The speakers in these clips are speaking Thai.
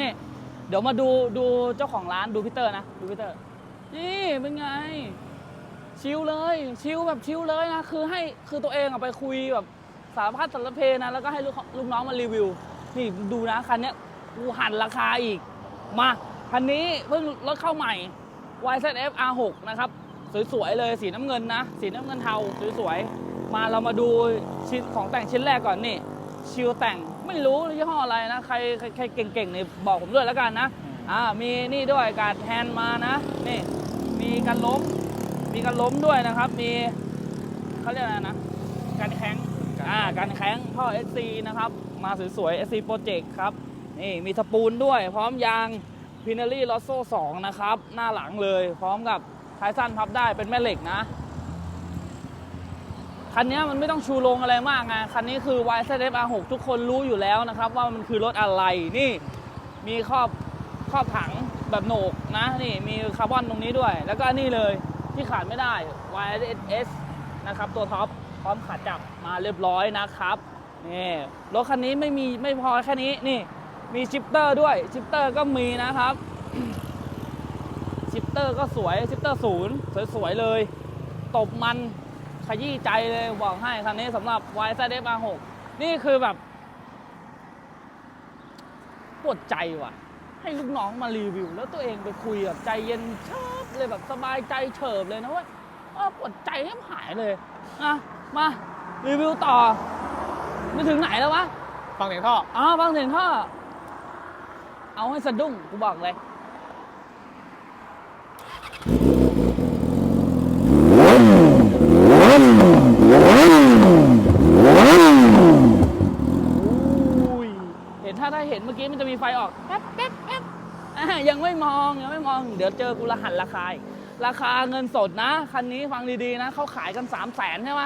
นี่ เดี๋ยวมาดูดูเจ้าของร้านดูพีเตอร์นะ ดูพีเตอร์ นี่เป็นไง ชิลเลย ชิลแบบชิลเลยนะ คือให้คือตัวเองอะไปคุยแบบสารพัดสารเพนะ แล้วก็ให้ลูกลูกน้องมารีวิว นี่ดูนะคันนี้กูหันราคาอีก มาคันนี้เพิ่งรถเข้าใหม่ YZF R6 นะครับ สวยๆเลยสีน้ำเงินนะ สีน้ำเงินเทาสวยๆมาเรามาดูชิ้นของแต่งชิ้นแรกก่อนนี่ ชิลแต่งไม่รู้ยี่ห้ออะไรนะ ใครใครใครเก่งๆนี่บอกผมด้วยแล้วกันนะอ่ามีนี่ด้วยการดแฮนด์มานะนี่มีการล้ม มีการล้มด้วยนะครับ มีเขาเรียกอะไรนะการแข้งอ่าการแข้งท่อ SC นะครับ มาสวยๆ SC Project ครับนี่มีสปูลด้วย พร้อมยางพินารี่ลอโซ่2นะครับ หน้าหลังเลย พร้อมกับท้ายสั้นพับได้เป็นแม่เหล็กนะ คันนี้มันไม่ต้องชูโรงอะไรมากไงคันนี้คือ YZF R6 ทุกคนรู้อยู่แล้วนะครับ ว่ามันคือรถอะไรนี่มีครอบครอบถังแบบโหนกนะนี่มีคาร์บอนตรงนี้ด้วย แล้วก็นี่เลยที่ขาดไม่ได้ YSS นะครับตัวท็อปพร้อมขาจับมาเรียบร้อยนะครับนี่รถคันนี้ไม่มีไม่พอแค่นี้นี่มีชิปเตอร์ด้วยชิปเตอร์ก็มีนะครับชิปเตอร์ก็สวยชิปเตอร์ศูนย์สวยๆเลย ตบมัน ขยี้ใจเลยบอกให้คันนี้สำหรับ YZF R6 นี่คือแบบปวดใจว่ะ ให้ลูกน้องมารีวิว แล้วตัวเองไปคุยแบบใจเย็นเชิบเลยแบบสบายใจเฉิบเลยนะเว้ยเออปวดใจแทบหายเลยอะมารีวิวต่อไปถึงไหนแล้ววะ ฟังเสียงท่ออ้าวฟังเสียงท่อ เอาให้สะดุ้งกูบอกเลย อุ้ย เห็น ถ้าได้เห็นเมื่อกี้มันจะมีไฟออกแป๊บแป๊บแป๊บอะยังไม่มองยังไม่มอง เดี๋ยวเจอกูละหันราคาอีกราคาเงินสดนะ คันนี้ฟังดีๆนะเขาขายกัน 3 0 0แสนใช่ไหม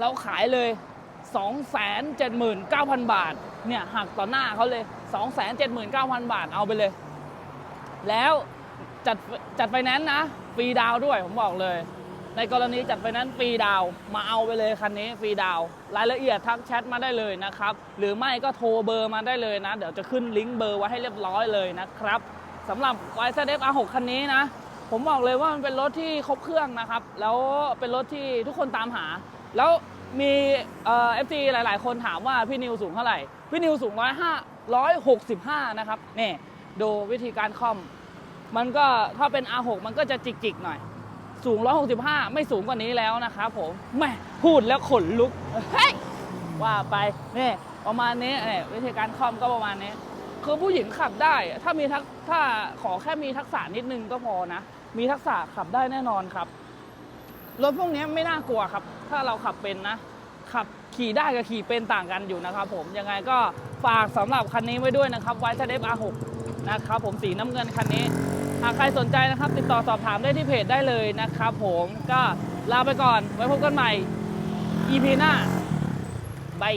เราขายเลย 2 7 9 0 0 0 บาท เนี่ยหักต่อหน้าเขาเลย 2 7 9 0 0 0 บาทเอาไปเลย แล้วจัดจัดไฟแนนซ์นะฟรีดาวน์ด้วยผมบอกเลย ในกรณีจัดไฟนนซ์ฟรีดาวมาเอาไปเลยคันนี้ฟรีดาวรายละเอียดทักแชทมาได้เลยนะครับ หรือไม่ก็โทรเบอร์มาได้เลยนะ เดี๋ยวจะขึ้นลิงก์เบอร์ไว้ให้เรียบร้อยเลยนะครับสำหรับ y z f R6 คันนี้นะ ผมบอกเลยว่ามันเป็นรถที่ครบเครื่องนะครับ แล้วเป็นรถที่ทุกคนตามหา แล้วมีเอ่อฟซีหลาย ๆ คนถามว่าพี่นิวสูงเท่าไหร่ พี่นิวสูงร้อยห้าร้อยหกสิบห้านะครับนี่ดูวิธีการคอม มันก็ถ้าเป็น R6 มันก็จะจิก ๆ หน่อย สูง 165 ไม่สูงกว่านี้แล้วนะครับผมแม่พูดแล้วขนลุกเฮ้ยว่าไปนี่ประมาณนี้เนี่ยวิธีการคอมก็ประมาณนี้คือผู้หญิงขับได้ ถ้ามีทักถ้าขอแค่มีทักษะนิดนึงก็พอนะ มีทักษะขับได้แน่นอนครับ รถพวกนี้ไม่น่ากลัวครับ ถ้าเราขับเป็นนะ ขับขี่ได้กับขี่เป็นต่างกันอยู่นะครับผม ยังไงก็ฝากสำหรับคันนี้ไว้ด้วยนะครับไวท์เดฟ R6 นะครับผมสีน้ำเงินคันนี้ หากใครสนใจนะครับ ติดต่อสอบถามได้ที่เพจได้เลยนะครับผมก็ลาไปก่อนไว้พบกันใหม่ EP หน้าบาย